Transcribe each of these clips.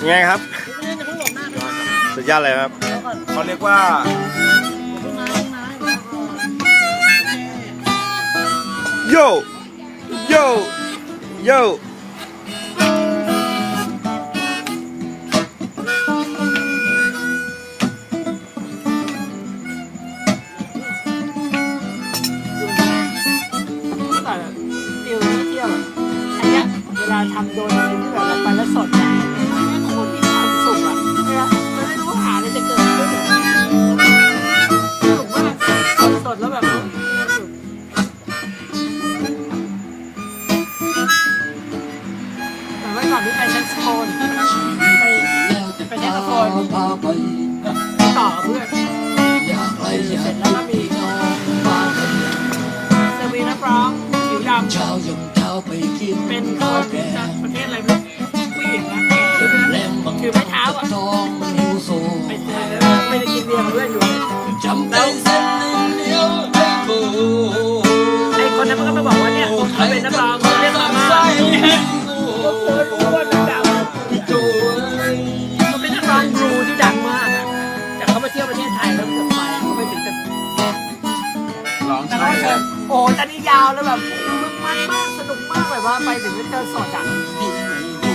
ยังไงครับ สุดยอดเลยครับเขาเรียกว่าโยโยโยก่อนฟิลที่เที่ยวอะอันเนี้ยเวลาทำโดนอะไรที่แบบเราไปแล้วสดอะโต่อ อ้โหตอนนี้ยาวแล้วแบบมันมากสนุกมากแบบว่าไปถึงเจอสดอะ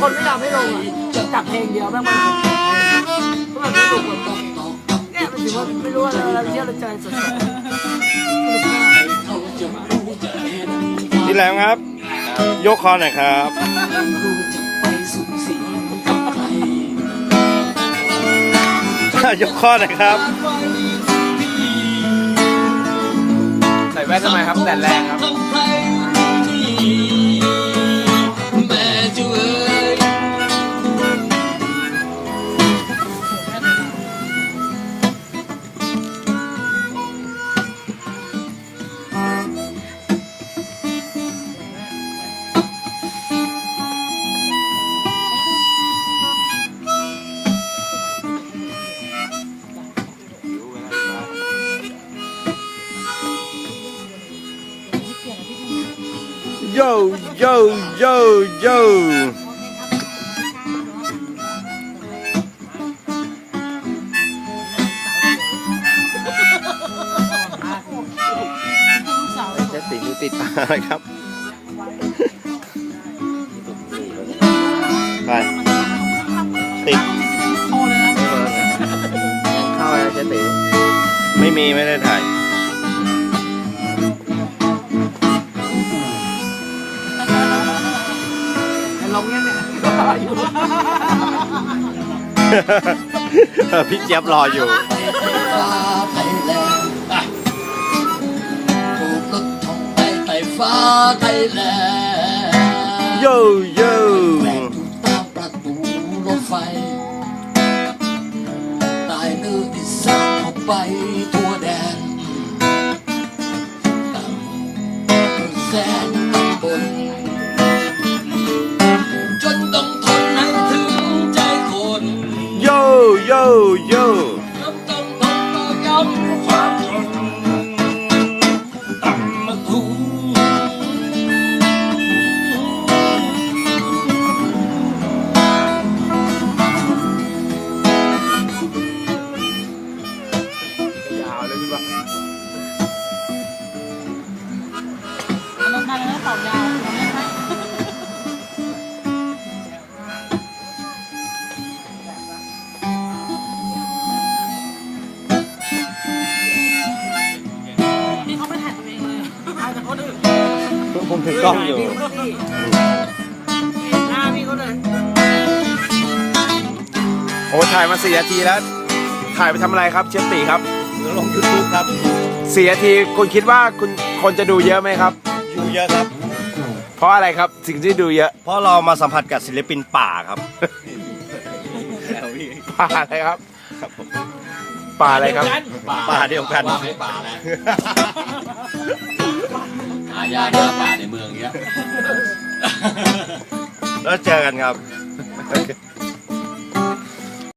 คนไม่ยอมให้ลงอะจับเพลงเดียวแม่งมันก็แบบสนุกแบบเนี่ยมันถือว่าไม่รู้ว่าเราเราเที่ยวเราเจอสดๆสนุกมากที่แหลมครับ ยกคอหน่อยครับรู้จะไปสูงสิงกับใครยกคอหน่อยครับ ว่นทำไมครับแต่แรงครับ โยโยโยโยเจ๊สีมือติดอะไรครับ ไป ติดเข้าแล้วเจ๊สีไม่มีไม่ได้ถ่าย ลงยังเนี่ยพี่เจี๊ยบรออยู่ฟ้าไทยแลนด์อะโบกรถท่องไปไต่ฟ้าไทยแลนด์โย ถือกล้องอยู่เห็นหน้าพี่เขาเลยโอ้ถ่ายมาสี่นาทีแล้ว ถ่ายไปทำอะไรครับเจ๊ตีครับลงยูทูบครับ สี่นาทีคุณคิดว่าคุณคนจะดูเยอะไหมครับ อยู่เยอะครับ เพราะอะไรครับสิ่งที่ดูเยอะเพราะเรามาสัมผัสกับศิลปินป่าครับ ป่าอะไรครับป่าอะไรครับ ป่าเดียวกันว่าไม่ป่าแล้วหายากเจอป่าใน เมืองเงี้ย แล้วเจอกันครับ